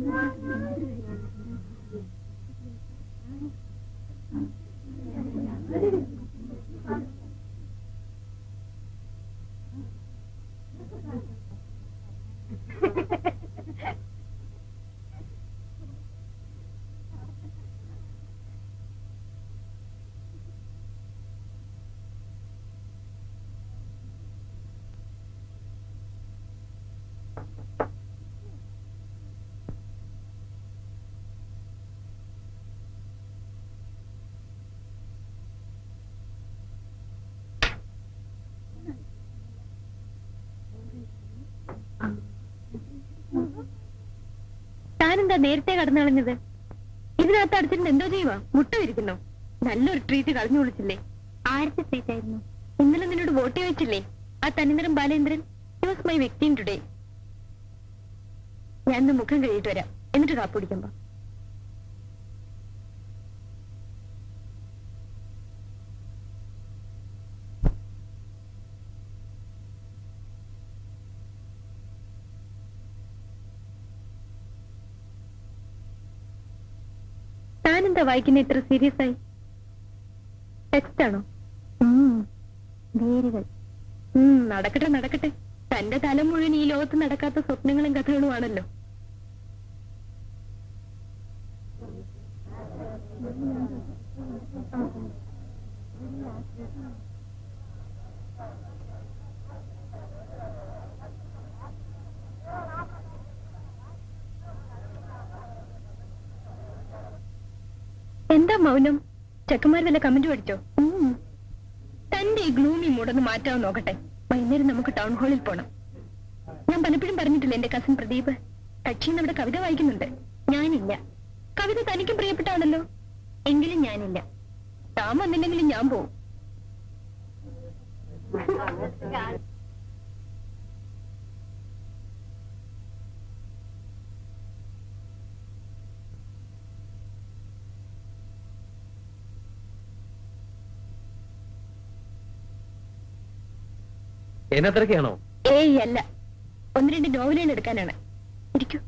you താനെന്താ നേരത്തെ കടന്നു കളഞ്ഞത് ഇതിനകത്ത് അടച്ചിട്ട് എന്തോ ചെയ്യുവാ? മുട്ട വിരിക്കുന്നു? നല്ലൊരു ട്രീറ്റ് കളഞ്ഞു വിളിച്ചില്ലേ? ആരത്തെ ട്രീറ്റ് ആയിരുന്നു? ഇന്നലെ നിന്നോട് വോട്ട് ചോദിച്ചില്ലേ? ആ തന്നിന്നരം ബാലേന്ദ്രൻ? വാസ് മൈ വ്യക്തി ടുഡേ ഞാൻ മുഖം കഴിയിട്ട് വരാം. എന്നിട്ട് കാപ്പ് താനെന്താ വായിക്കുന്ന ഇത്ര സീരിയസ് ആയി? ടെക്സ്റ്റ് ആണോ? വേരുകൾ. നടക്കട്ടെ നടക്കട്ടെ. തന്റെ തല മുഴുവൻ ഈ ലോകത്ത് നടക്കാത്ത സ്വപ്നങ്ങളും കഥകളും ആണല്ലോ എന്താ മൗനം? ചെക്കന്മാർ വല്ല കമന്റ് പഠിച്ചോ തന്റെ ഈ ഗ്ലൂമി മൂടൊന്ന് മാറ്റാൻ നോക്കട്ടെ. വൈകുന്നേരം നമുക്ക് ടൗൺ ഹാളിൽ പോണം. ഞാൻ പലപ്പോഴും പറഞ്ഞിട്ടില്ല എന്റെ കസിൻ പ്രദീപ്? കക്ഷിന്ന് അവിടെ കവിത വായിക്കുന്നുണ്ട്. ഞാനില്ല. കവിത തനിക്കും പ്രിയപ്പെട്ടാണല്ലോ എങ്കിലും ഞാനില്ല. താൻ വന്നില്ലെങ്കിലും ഞാൻ പോവും. എന്നെ തിരക്കാണോ ഏയ് അല്ല. ഒന്ന് രണ്ട് നോവലുകൾ എടുക്കാനാണ്. ഇരിക്കൂ.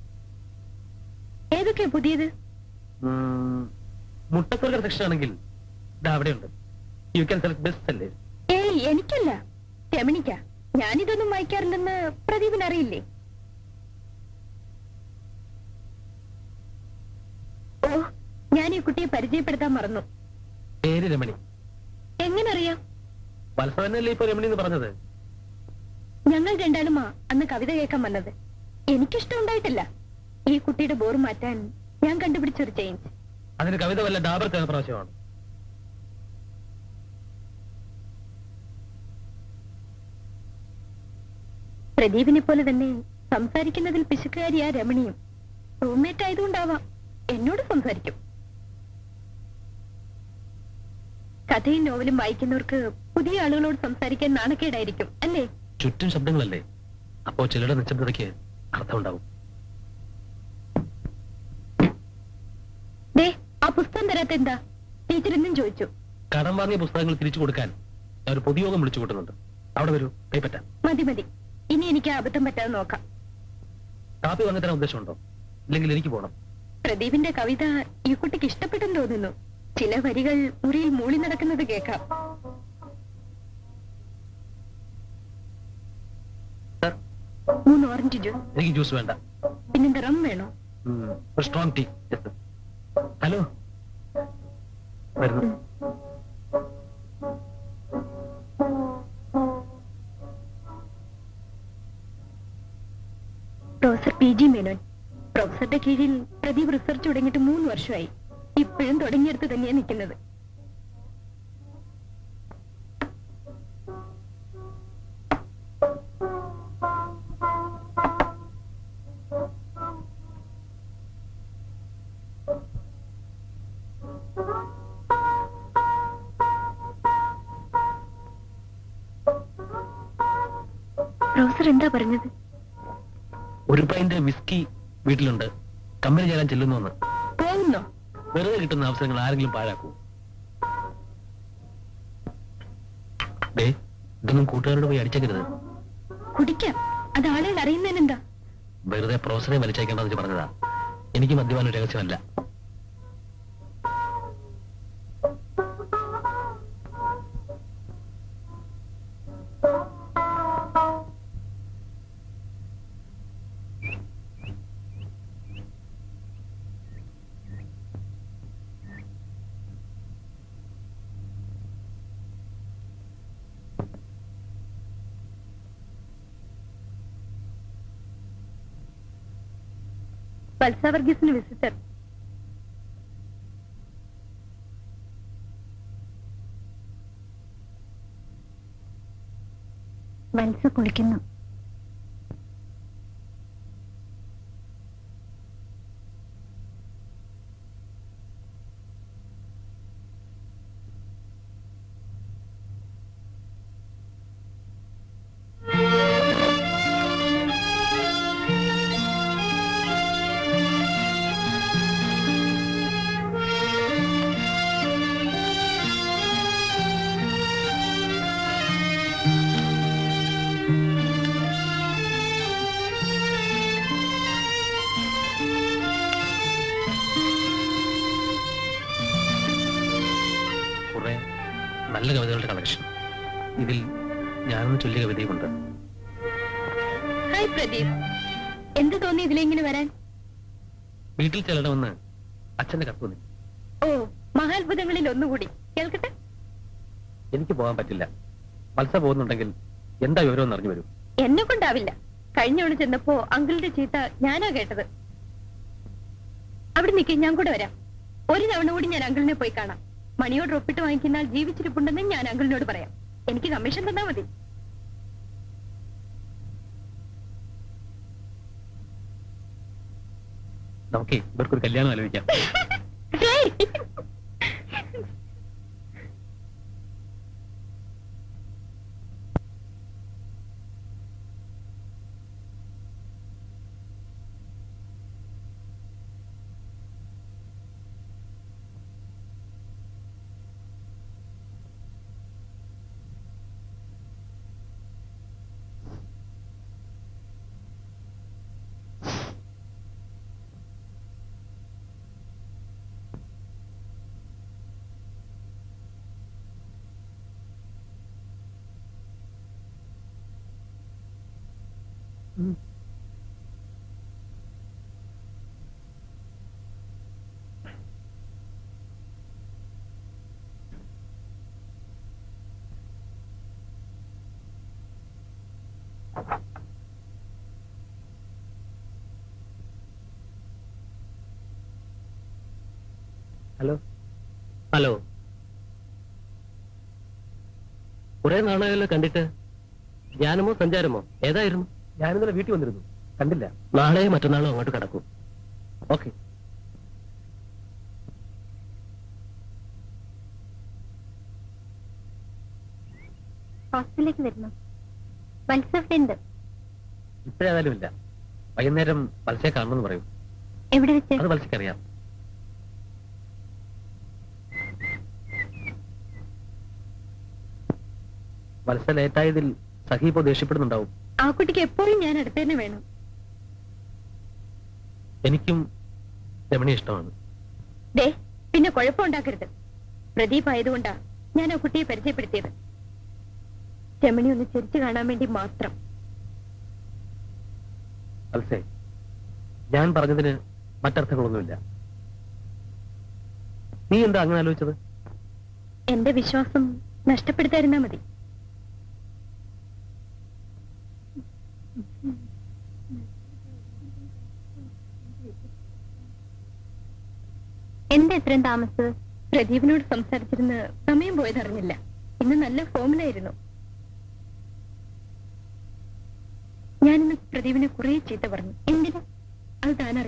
ഏതൊക്കെയാ പുതിയത്? മുട്ടക്കുറകർ സെക്ഷൻ ആണെങ്കിൽ അവിടെയുണ്ട്. യു ക്യാൻ സെലക്ട് ബെസ്റ്റ് അല്ലേ? ഏയ് എനിക്കല്ല. രമണിക്ക ഞാനിതൊന്നും വായിക്കാറില്ലെന്ന് പ്രദീപിന് അറിയില്ലേ? ഓ ഞാൻ ഈ കുട്ടിയെ പരിചയപ്പെടുത്താൻ മറന്നു. പേര് രമണി. എങ്ങനെ അറിയാം വത്സവനല്ലേ ഇപ്പൊ രമണി എന്ന് പറഞ്ഞത്? ഞങ്ങൾ രണ്ടാളുമാ അന്ന് കവിത കേൾക്കാൻ വന്നത്. എനിക്കിഷ്ടം ഉണ്ടായിട്ടില്ല. ഈ കുട്ടിയുടെ ബോർ മാറ്റാൻ ഞാൻ കണ്ടുപിടിച്ചൊരു ചേഞ്ച് അതിന് കവിത വല്ല ഡാബർ പ്രാവശ്യമാണ്. പ്രദീപിനെ പോലെ തന്നെ സംസാരിക്കുന്നതിൽ പിശുക്കാരിയാ രമണിയും റൂംമേറ്റ് ആയതുകൊണ്ടാവാം എന്നോട് സംസാരിക്കും. കഥയും നോവലും വായിക്കുന്നവർക്ക് പുതിയ ആളുകളോട് സംസാരിക്കാൻ നാണക്കേടായിരിക്കും അല്ലേ? ചുറ്റും ശബ്ദങ്ങളല്ലേ? അപ്പോ ചിലരുടെ നിശബ്ദതയ്ക്ക് അർത്ഥമുണ്ടാവും. ആ പുസ്തകം തരാത്ത എന്താ? ടീച്ചർ ഇന്നും ചോദിച്ചു. കടം വാങ്ങിയ പുസ്തകങ്ങൾ തിരിച്ചു കൊടുക്കാൻ ഞാൻ ഒരു പൊതുയോഗം വിളിച്ചു കൂട്ടുന്നുണ്ട്. അവിടെ വരൂ കൈപ്പറ്റാം. മതി മതി. ഇനി എനിക്ക് അബദ്ധം പറ്റാതെ നോക്കാം. കാപ്പി വാങ്ങിത്തരാൻ ഉദ്ദേശമുണ്ടോ? ഇല്ലെങ്കിൽ എനിക്ക് പോകണം പ്രദീപിന്റെ കവിത ഈ കുട്ടിക്ക് ഇഷ്ടപ്പെട്ടെന്ന് തോന്നുന്നു. ചില വരികൾ മുറിയിൽ മൂളി നടക്കുന്നത് കേൾക്കാം. Orange juice. എനിക്ക് ജ്യൂസ് വേണ്ട. പിന്നെന്താ റം വേണോ? ഒരു സ്ട്രോങ് ടീ ഹലോ വരുന്നു. Professor P G Menon. പ്രൊഫസറുടെ കീഴിൽ പ്രദീപ് റിസർച്ച് തുടങ്ങിയിട്ട് മൂന്ന് വർഷമായി. ഇപ്പോഴും തുടങ്ങിയെടുത്ത് തന്നെയാണ് നിൽക്കുന്നത്. എന്താ പറഞ്ഞത്? ഒരു പൈന്റെ വിസ്കി വീട്ടിലുണ്ട്. കമ്പനി ചേരാൻ ചെല്ലുന്നു പോകുന്നോ? വെറുതെ കിട്ടുന്ന അവസരങ്ങൾ ആരെങ്കിലും പാഴാക്കൂ. ഡേ ഇതൊന്നും കൂട്ടുകാരോട് പോയി അടിച്ചേക്കരുത്. കുടിക്കാം. അത് ആളുകൾ അറിയുന്നതിനെന്താ? വെറുതെ പ്രൊഫസറെ വലിച്ചേക്കേണ്ടതെന്ന് പറഞ്ഞതാ. എനിക്ക് മദ്യപാനം രഹസ്യമല്ല. വത്സവർഗീസിന് വിസിറ്റർ. വത്സ കുളിക്കുന്നു. നല്ല കവിതകളുടെ കളക്ഷൻ ഇതിൽ ഞാനൊന്ന് ചൊല്ലിയ കവിതയുമുണ്ട്. ഹായ് പ്രദീപ്. എന്ത് തോന്നി ഇതിലെങ്ങനെ വരാൻ? വീട്ടിൽ ചെല്ലണമെന്ന് അച്ഛന്റെ കത്ത് തോന്നി ഓ മഹാത്ഭുതങ്ങളിൽ ഒന്നുകൂടി. കേൾക്കട്ടെ? എനിക്ക് പോകാൻ പറ്റില്ല. മത്സ പോകുന്നുണ്ടെങ്കിൽ എന്താ വിവരം എന്ന് അറിഞ്ഞു വരും. എന്നെ കൊണ്ടാവില്ല കഴിഞ്ഞ തവണ ചെന്നപ്പോ അങ്കിളിന്റെ ചീത്ത ഞാനാ കേട്ടത്. അവിടെ നിൽക്കേ ഞാൻ കൂടെ വരാം. ഒരു തവണ കൂടി ഞാൻ അങ്കിളിനെ പോയി കാണാം. മണിയോട് ഒപ്പിട്ട് വാങ്ങിക്കുന്ന ജീവിച്ചിരിപ്പുണ്ടെന്ന് ഞാൻ അങ്കിളിനോട് പറയാം. എനിക്ക് കമ്മീഷൻ തന്നാ മതി. നമുക്ക് ഇവർക്കൊരു കല്യാണം ആലോചിക്കാം. ഹലോ ഹലോ കുറെ നാളായല്ലോ കണ്ടിട്ട്. ധ്യാനമോ സഞ്ചാരമോ? ഏതായിരുന്നു? ഞാനിന്നലെ വീട്ടിൽ വന്നിരുന്നു. കണ്ടില്ല. നാളെ മറ്റന്നാളോ അങ്ങോട്ട് കടക്കും. ഓക്കെ. ഹോസ്റ്റലിലേക്ക് വരുന്നു. മത്സ്യണ്ട് ഇപ്പോഴേതായാലും ഇല്ല. വൈകുന്നേരം മത്സ്യ കാണണമെന്ന് പറയും. എവിടെ വെച്ച്? അത് മത്സ്യക്കറിയാം മത്സ്യ ലേറ്റായതിൽ സഹീപോ ദേഷ്യപ്പെടുന്നുണ്ടാവും. ആ കുട്ടിക്ക് എപ്പോഴും ഞാൻ അടുത്ത് തന്നെ വേണം. എനിക്കും രമണി ഇഷ്ടമാണ്. ദേ പിന്നെ കുഴപ്പമുണ്ടാക്കരുത് പ്രദീപ് ആയതുകൊണ്ടാ ഞാൻ ആ കുട്ടിയെ പരിചയപ്പെടുത്തിയത്. രമണി ഒന്ന് ചിരിച്ചു കാണാൻ വേണ്ടി മാത്രം. അൽസേ ഞാൻ പറഞ്ഞതിന് മറ്റർത്ഥങ്ങളൊന്നുമില്ല. നീ എന്താ അങ്ങനെ ആലോചിച്ചത്? എന്റെ വിശ്വാസം നഷ്ടപ്പെടുത്തായിരുന്നാ മതി എന്താ ഇത്രയും താമസിച്ചത്? പ്രദീപിനോട് സംസാരിച്ചിരുന്ന് സമയം പോയതറിഞ്ഞില്ല. ഇന്ന് നല്ല ഫോമിലായിരുന്നു. ഞാനിന്ന് പ്രദീപിനെ കുറെ ചീത്ത പറഞ്ഞു. എന്തിനാ? അത് താൻ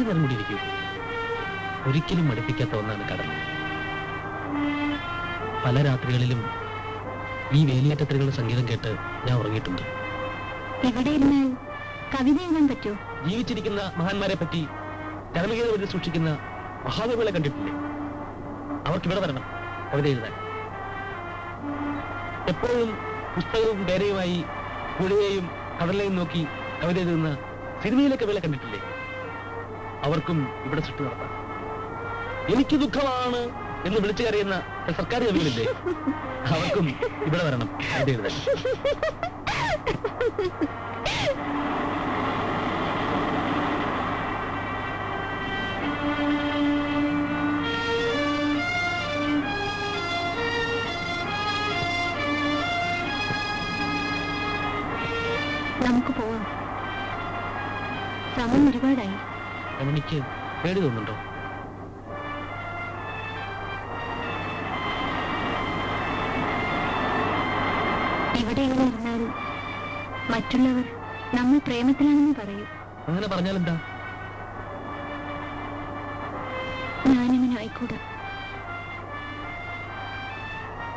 കുറച്ചു നേരം കൂടി ഇരിക്കൂ. ഒരിക്കലും മടുപ്പിക്കാത്ത ഒന്നാണ് കടൽ. പല രാത്രികളിലും ഈ വേലിയേറ്റത്തിലുള്ള സംഗീതം കേട്ട് ഞാൻ ഉറങ്ങിയിട്ടുണ്ട്. ഇവിടെ ഇരുന്നാൽ കവിത എഴുതാൻ ജീവിച്ചിരിക്കുന്ന മഹാന്മാരെ പറ്റി എഴുതി സൂക്ഷിക്കുന്ന മഹാകവികളെ കണ്ടിട്ടില്ലേ? അവർക്ക് ഇവിടെ വരണം കവിത എഴുതാൻ. എപ്പോഴും പുസ്തകവും പേരയുമായി പുഴയെയും കടലെയും നോക്കി കവിത എഴുതുന്ന സിനിമയിലെ കവികളെ കണ്ടിട്ടില്ലേ? അവർക്കും ഇവിടെ സൃഷ്ടി നടത്താം. എനിക്ക് ദുഃഖമാണ് എന്ന് വിളിച്ചു കരയുന്ന സർക്കാർ കവികളില്ലേ? അവർക്കും ഇവിടെ വരണം. നമുക്ക് പോവാം. സമയം ഒരുപാടായി. രമണിക്ക് പേടി തോന്നുന്നുണ്ടോ? ഇവിടെ ഇങ്ങനെ ഇരുന്നാൽ മറ്റുള്ളവർ നമ്മൾ പ്രേമത്തിലാണെന്ന് പറയും. അങ്ങനെ പറഞ്ഞാൽ എന്താ ഞാനിങ്ങനെ ആയിക്കൂടാ.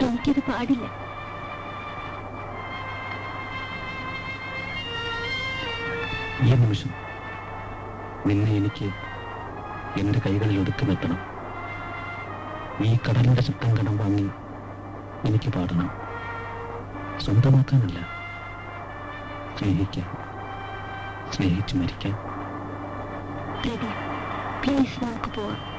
എനിക്കത് പാടില്ല. ഈ നിമിഷം നിന്നെ എനിക്ക് എന്റെ കൈകളിൽ ഒതുക്കി നിർത്തണം ഈ കടലിന്റെ ശബ്ദം കടം വാങ്ങി എനിക്ക് പാടണം. സ്വന്തമാക്കാനല്ല സ്നേഹിക്കാൻ സ്നേഹിച്ചു മരിക്കാൻ പ്രതി പ്ലീസ് നമുക്ക് പോവാം.